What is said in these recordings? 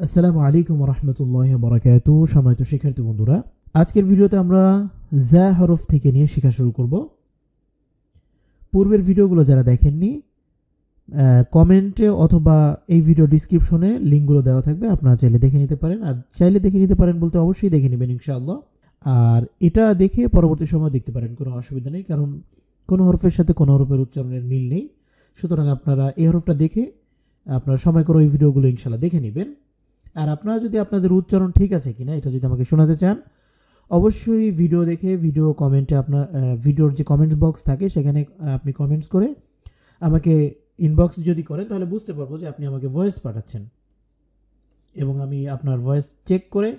আসসালামু আলাইকুম রহমতুল্লাহ বরাকাত। সম্মানিত শিক্ষার্থী বন্ধুরা, আজকের ভিডিওতে আমরা জা হরফ থেকে নিয়ে শেখা শুরু করব। পূর্বের ভিডিওগুলো যারা দেখেননি কমেন্টে অথবা এই ভিডিও ডিসক্রিপশনে লিঙ্কগুলো দেওয়া থাকবে, আপনারা চাইলে দেখে নিতে পারেন। আর চাইলে দেখে নিতে পারেন বলতে অবশ্যই দেখে নেবেন ইনশাআল্লাহ। আর এটা দেখে পরবর্তী সময় দেখতে পারেন, কোনো অসুবিধা নেই, কারণ কোনো হরফের সাথে কোনো হরফের উচ্চারণের মিল নেই। সুতরাং আপনারা এই হরফটা দেখে আপনারা সময় করে ওই ভিডিওগুলো ইনশাআল্লাহ দেখে নেবেন। আর আপনারা যদি আপনাদের উচ্চারণ ঠিক আছে কিনা, এটা যদি আমাকে শোনাতে চান, অবশ্যই ভিডিও দেখে ভিডিও কমেন্টে আপনার ভিডিওর যে কমেন্টস বক্স থাকে, সেখানে আপনি কমেন্টস করে আমাকে ইনবক্স যদি করেন, তাহলে বুঝতে পারব যে আপনি আমাকে ভয়েস পাঠাচ্ছেন। এবং আমি আপনার ভয়েস চেক করে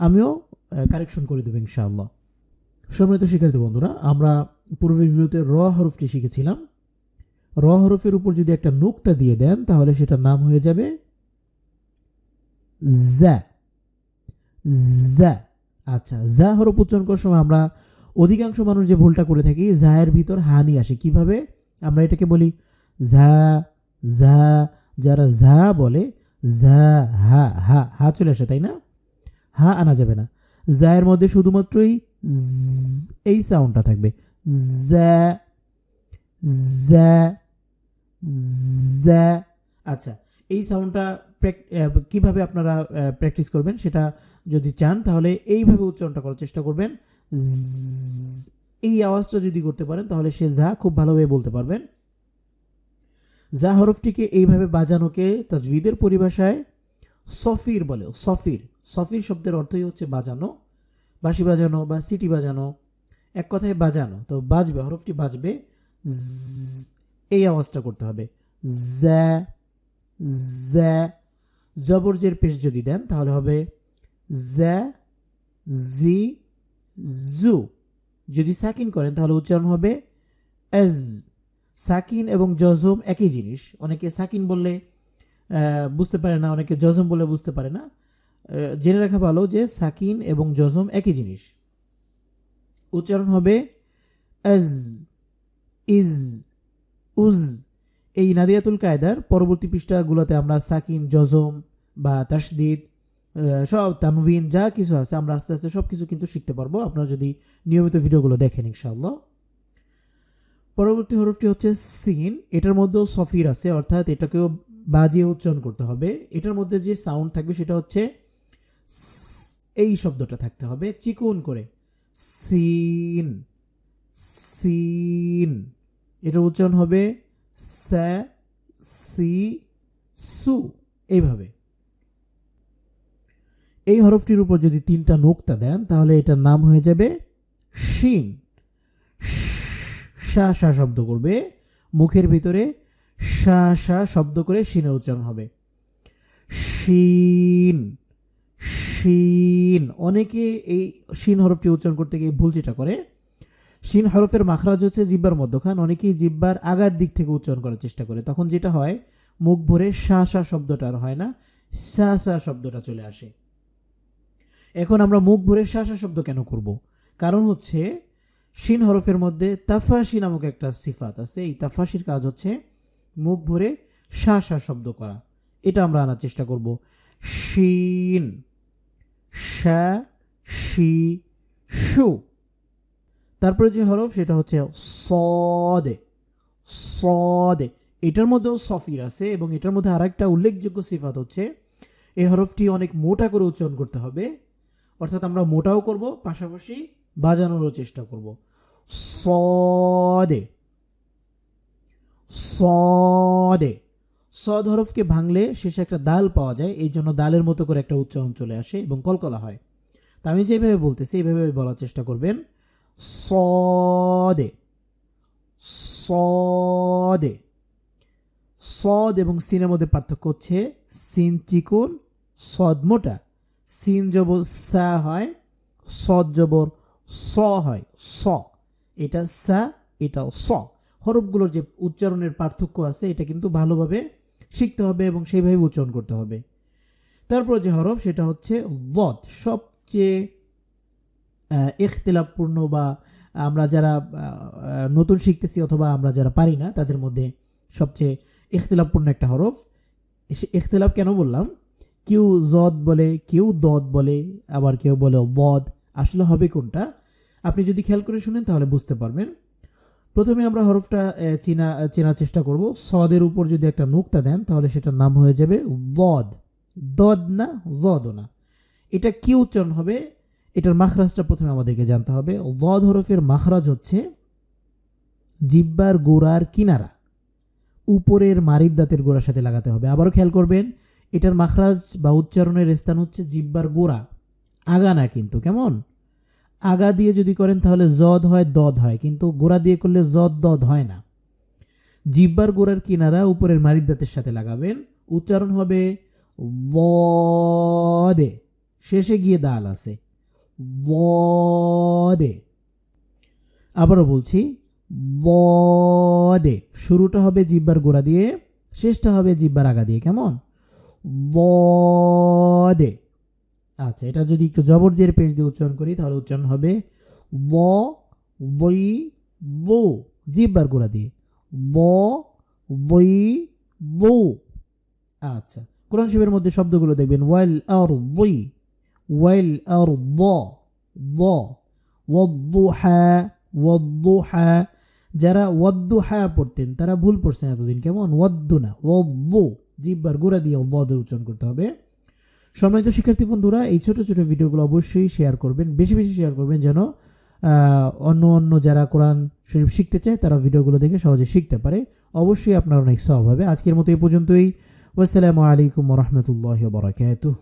আমিও কারেকশন করে দেবো ইনশাআল্লাহ। সম্মানিত শিক্ষার্থী বন্ধুরা, আমরা পূর্বের ভিডিওতে র হরফটি শিখেছিলাম। র হরফের উপর যদি একটা নুক্তা দিয়ে দেন, তাহলে সেটার নাম হয়ে যাবে জ্যা জ্যা আচ্ছা জ্যা হরফ উচ্চারণ করার সময় আমরা অধিকাংশ মানুষ যে ভুলটা করে থাকি জায়ের ভিতর হানি আসে। কীভাবে? আমরা এটাকে বলি ঝা ঝা, যারা ঝা বলে, ঝা, হা হা হা চলে আসে, তাই না? হা আনা যাবে না। জায়ের মধ্যে শুধুমাত্রই এই সাউন্ডটা থাকবে। জ্যা জ্যা জ্যা আচ্ছা এই সাউন্ডটা কীভাবে আপনারা প্র্যাকটিস করবেন সেটা যদি চান, তাহলে এইভাবে উচ্চারণটা করার চেষ্টা করবেন। এই আওয়াজটা যদি করতে পারেন, তাহলে সে যা খুব ভালোভাবে বলতে পারবেন। যা হরফটিকে এইভাবে বাজানোকে তাজভিদের পরিভাষায় সফির বলে, সফির। সফির শব্দের অর্থই হচ্ছে বাজানো, বাঁশি বাজানো বা সিটি বাজানো। এক কথায় বাজানো, তো বাজবে, হরফটি বাজবে এই আওয়াজটা করতে হবে। জ্যা জ্যা জবরজের পেশ যদি দেন, তাহলে হবে জ্যা জি, জু। যদি সাকিন করেন, তাহলে উচ্চারণ হবে এজ। সাকিন এবং জজম একই জিনিস। অনেকে সাকিন বললে বুঝতে পারে না, অনেকে জজম বলে বুঝতে পারে না। জেনে রাখা ভালো যে সাকিন এবং জজম একই জিনিস। উচ্চারণ হবে এজ, ইজ, উজ। এই নাদিয়াতুল কায়দার পরবর্তী পৃষ্ঠাগুলোতে আমরা সাকিন, জজম বা তাসদিদ সব তানভিন যা কিছু আছে আমরা আস্তে আস্তে সব কিছু কিন্তু শিখতে পারব। আপনারা যদি নিয়মিত ভিডিওগুলো দেখেন, ইনশাআল্লাহ। পরবর্তী হরফটি হচ্ছে সিন। এটার মধ্যেও সফির আছে, অর্থাৎ এটাকেও বাজিয়ে উচ্চারণ করতে হবে। এটার মধ্যে যে সাউন্ড থাকবে সেটা হচ্ছে এই শব্দটা থাকতে হবে। চিকুন করে। সিন সিন। এটার উচ্চারণ হবে স্যা সি, সু, এইভাবে। এই হরফটির উপর যদি তিনটা নোক্তা দেন, তাহলে এটার নাম হয়ে যাবে শিন। শা শা শব্দ করবে, মুখের ভিতরে শা শা শব্দ করে শিনের উচ্চারণ হবে। শিন শিন। অনেকে এই শিন হরফটি উচ্চারণ করতে গিয়ে ভুল যেটা করে শিন হরফের মাখরাজ হচ্ছে জিব্বার মধ্যখান, অনেকেই জিব্বার আগার দিক থেকে উচ্চারণ করার চেষ্টা করে। তখন যেটা হয়, মুখ ভরে শা শা শব্দটা আর হয় না শা শা শব্দটা চলে আসে। এখন আমরা মুখ ভরে শা শা শব্দ কেন করব? কারণ হচ্ছে শিন হরফের মধ্যে তাফাসি নামক একটা সিফাত আছে। এই তাফাসির কাজ হচ্ছে মুখ ভরে শা শা শব্দ করা। এটা আমরা আনার চেষ্টা করব। শিন, শা, শি, শু। তারপরে যে হরফ, সেটা হচ্ছে সদে সদে। এটার মধ্যেও সফির আছে এবং এটার মধ্যে আরেকটা উল্লেখযোগ্য সিফাত হচ্ছে, এই হরফটি অনেক মোটা করে উচ্চারণ করতে হবে, অর্থাৎ আমরা মোটাও করব, পাশাপাশি বাজানোরও চেষ্টা করব। সদে সদে। সদ হরফকে ভাঙলে শেষে একটা দাল পাওয়া যায়, এই জন্য দালের মতো করে একটা উচ্চারণ চলে আসে এবং কলকলা হয়। তা আমি যেভাবে বলতেছি, এইভাবে বলার চেষ্টা করবেন। সদে সদে, সদ এবং সিনের মধ্যে পার্থক্য হচ্ছে সিন চিকুন, সদ মোটা। সিন জবর সা হয়, সদ জবর স হয়, স। এটা সা, এটাও স। হরফগুলোর যে উচ্চারণের পার্থক্য আছে, এটা কিন্তু ভালোভাবে শিখতে হবে এবং সেইভাবে উচ্চারণ করতে হবে। তারপর যে হরফ, সেটা হচ্ছে বদ সবচেয়ে আহ, ইখতিলাফপূর্ণ বা আমরা যারা নতুন শিখতেছি অথবা আমরা যারা পারি না তাদের মধ্যে সবচেয়ে ইখতিলাফপূর্ণ একটা হরফ। সে ইখতিলাফ কেন বললাম? কেউ জদ বলে কেউ দদ বলে আবার কেউ বলে বদ আসলে হবে কোনটা? আপনি যদি খেয়াল করে শুনেন তাহলে বুঝতে পারবেন। প্রথমে আমরা হরফটা চেনা চেনার চেষ্টা করব। সদের উপর যদি একটা নুক্তা দেন তাহলে সেটার নাম হয়ে যাবে বদ দদ না জদও না। এটা কি উচ্চারণ হবে এটার মাখরাজটা প্রথমে আমাদেরকে জানতে হবে। দদ হরফের মাখরাজ হচ্ছে জিব্বার গোড়ার কিনারা। উপরের মারিদ দাঁতের গোড়ার সাথে লাগাতে হবে। আবারও খেয়াল করবেন, এটার মাখরাজ বা উচ্চারণের স্থান হচ্ছে জিব্বার গোড়া। আগা না কিন্তু, কেমন? আগা দিয়ে যদি করেন তাহলে জদ হয়, দদ হয়, কিন্তু গোড়া দিয়ে করলে জদ, দদ হয় না। জিব্বার গোড়ার কিনারা উপরের মারিদ দাঁতের সাথে লাগাবেন। উচ্চারণ হবে শেষে গিয়ে দাল আছে। বদে আবারও বলছি বদে শুরুটা হবে জিব্বার গোড়া দিয়ে, শেষটা হবে জিব্বার আগা দিয়ে, কেমন? বদে আচ্ছা এটা যদি একটু জবর জের পেশ দিয়ে উচ্চারণ করি, তাহলে উচ্চারণ হবে ব বই বো জিব্বার গোড়া দিয়ে। ব বই বো আচ্ছা কোরআন শিবের মধ্যে শব্দগুলো দেখবেন ওয়াইল আর বই ব ব ওয়াদ্দুহা ওয়াদ্দুহা যারা ওয়াদ্দুহা পড়তেন, তারা ভুল পড়ছেন এতদিন। কেমন? ওয়াদ্দু না ওয়াদ্দু জিব্বার গোড়া দিয়ে ওয়াদের উচ্চারণ করতে হবে। সম্মানিত শিক্ষার্থী বন্ধুরা, এই ছোট ছোট ভিডিওগুলো অবশ্যই শেয়ার করবেন। বেশি বেশি শেয়ার করবেন যেন অন্য অন্য যারা কোরআন শরীফ শিখতে চায়, তারা ভিডিওগুলো দেখে সহজে শিখতে পারে। অবশ্যই আপনার অনেক সব হবে। আজকের মতো এই পর্যন্তই। ওয়াসসালামু আলাইকুম রহমতুল্লাহ বরাকাতুহ।